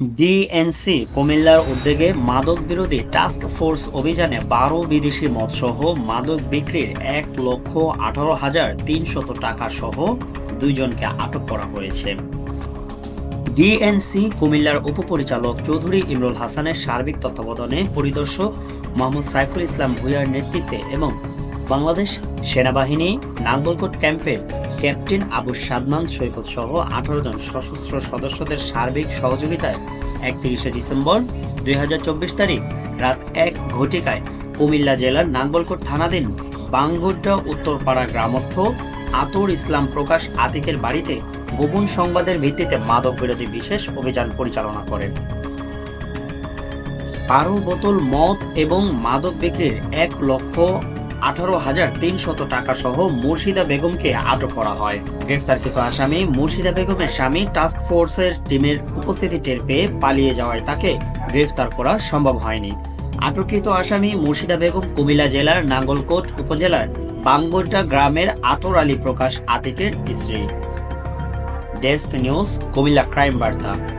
DNC, কুমিল্লার উদ্যোগে মাদক বিরোধী টাস্ক ফোর্স অভিযানে বারো বিদেশি মদসহ মাদক বিক্রির এক লক্ষ আঠারো হাজার তিনশত টাকা সহ দুইজনকে আটক করা হয়েছে। ডিএনসি, কুমিল্লার উপপরিচালক চৌধুরী ইমরুল হাসানের সার্বিক তত্ত্বাবধানে পরিদর্শক মোহাম্মদ সাইফুল ইসলাম ভুইয়ার নেতৃত্বে এবং বাংলাদেশ সেনাবাহিনী নাঙ্গলকোট ক্যাম্পের ক্যাপ্টেন আবু সাদমান সৈকত সহ আঠারো জন সশস্ত্র সদস্যদের সার্বিক সহযোগিতায় একত্রিশে ডিসেম্বর দুই তারিখ রাত এক ঘটিকায় কুমিল্লা জেলার নাঙ্গলকোট থানাধীন বাঙ্গুড্ডা উত্তরপাড়া গ্রামস্থ আতর ইসলাম প্রকাশ আতিকের বাড়িতে গোপন সংবাদের ভিত্তিতে মাদক বিরোধী বিশেষ অভিযান পরিচালনা করেন। বারো বোতল মদ এবং মাদক বিক্রির এক লক্ষ আঠারো হাজার তিনশত টাকা সহ মুর্শিদা বেগমকে আটক করা হয়। গ্রেফতারকৃত আসামি মুর্শিদা বেগমের স্বামী টাস্ক ফোর্সের টিমের উপস্থিতি টের পেয়ে পালিয়ে যাওয়ায় তাকে গ্রেফতার করা সম্ভব হয়নি। আটককৃত আসামি মুর্শিদা বেগম কুমিল্লা জেলার নাঙ্গলকোট উপজেলার বাঙ্গোরটা গ্রামের আতর আলী প্রকাশ আতিকের স্ত্রী। ডেস্ক নিউজ, কুমিল্লা ক্রাইম বার্তা।